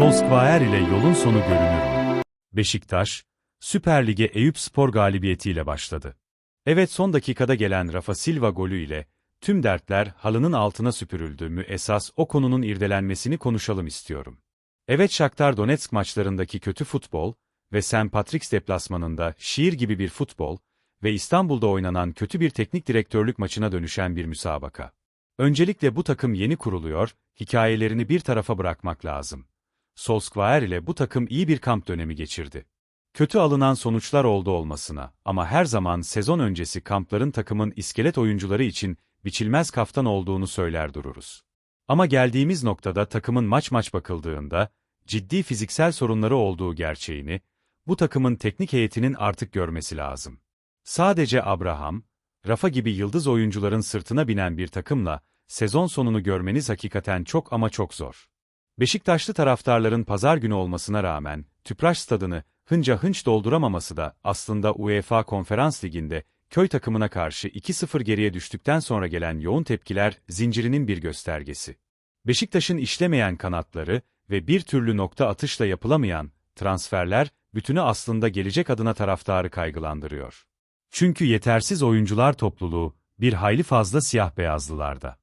Solskjaer ile yolun sonu görünür mü? Beşiktaş, Süper Lig'e Eyüp Spor galibiyetiyle başladı. Evet son dakikada gelen Rafa Silva golü ile tüm dertler halının altına süpürüldü mü esas o konunun irdelenmesini konuşalım istiyorum. Evet Shakhtar Donetsk maçlarındaki kötü futbol ve St. Patrick's deplasmanında şiir gibi bir futbol ve İstanbul'da oynanan kötü bir teknik direktörlük maçına dönüşen bir müsabaka. Öncelikle bu takım yeni kuruluyor, hikayelerini bir tarafa bırakmak lazım. Solskjaer ile bu takım iyi bir kamp dönemi geçirdi. Kötü alınan sonuçlar oldu olmasına ama her zaman sezon öncesi kampların takımın iskelet oyuncuları için biçilmez kaftan olduğunu söyler dururuz. Ama geldiğimiz noktada takımın maç maç bakıldığında, ciddi fiziksel sorunları olduğu gerçeğini, bu takımın teknik heyetinin artık görmesi lazım. Sadece Abraham, Rafa gibi yıldız oyuncuların sırtına binen bir takımla, sezon sonunu görmeniz hakikaten çok ama çok zor. Beşiktaşlı taraftarların pazar günü olmasına rağmen, Tüpraş stadını hınca hınç dolduramaması da aslında UEFA Konferans Ligi'nde köy takımına karşı 2-0 geriye düştükten sonra gelen yoğun tepkiler zincirinin bir göstergesi. Beşiktaş'ın işlemeyen kanatları ve bir türlü nokta atışla yapılamayan transferler bütünü aslında gelecek adına taraftarı kaygılandırıyor. Çünkü yetersiz oyuncular topluluğu bir hayli fazla siyah beyazlılarda.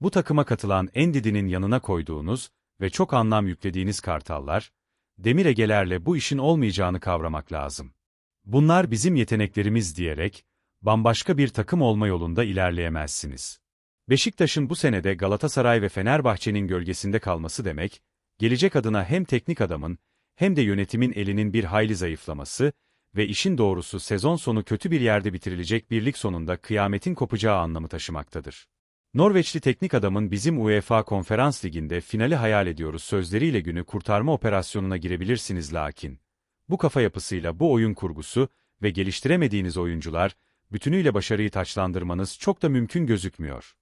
Bu takıma katılan Endidi'nin yanına koyduğunuz ve çok anlam yüklediğiniz kartallar, Demir Ege'lerle bu işin olmayacağını kavramak lazım. Bunlar bizim yeteneklerimiz diyerek, bambaşka bir takım olma yolunda ilerleyemezsiniz. Beşiktaş'ın bu senede Galatasaray ve Fenerbahçe'nin gölgesinde kalması demek, gelecek adına hem teknik adamın hem de yönetimin elinin bir hayli zayıflaması ve işin doğrusu sezon sonu kötü bir yerde bitirilecek birlik sonunda kıyametin kopacağı anlamı taşımaktadır. Norveçli teknik adamın bizim UEFA Konferans Ligi'nde finali hayal ediyoruz sözleriyle günü kurtarma operasyonuna girebilirsiniz lakin. Bu kafa yapısıyla bu oyun kurgusu ve geliştiremediğiniz oyuncular, bütünüyle başarıyı taçlandırmanız çok da mümkün gözükmüyor.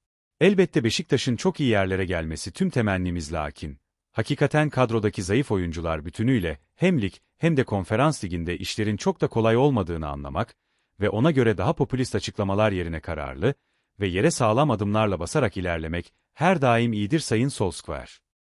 Elbette Beşiktaş'ın çok iyi yerlere gelmesi tüm temennimiz lakin. Hakikaten kadrodaki zayıf oyuncular bütünüyle hem lig hem de konferans liginde işlerin çok da kolay olmadığını anlamak ve ona göre daha popülist açıklamalar yerine kararlı ve yere sağlam adımlarla basarak ilerlemek her daim iyidir Sayın Solskjaer.